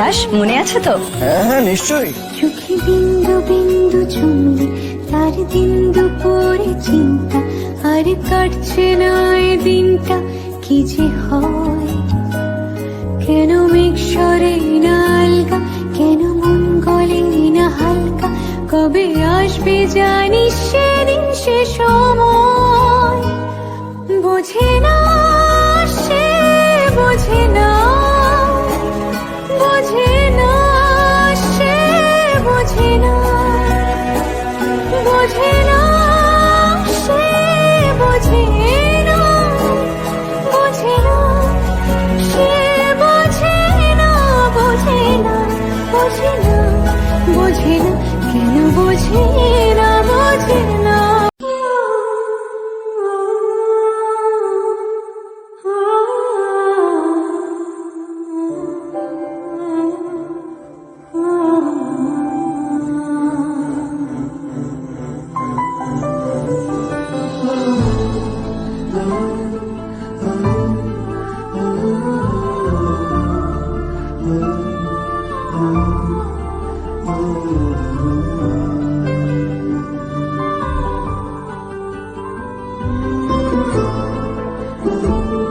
পিয়াস মনে আছে তো? হ্যাঁ হ্যাঁ নিশ্চয়ই। চোখে বিন্দু বিন্দু চুমলি তার দিন দুপুরে চিন্তা। আর কাটছে না এ দিনটা কি যে হয়? কেন মেঘ সরে না আলগা? কেন মন গলে না হালকা? কবে আসবে জানিস সেদিন সে সময়। বোঝে না সে বোঝে না। বোঝে না কেন বুঝি Thank you.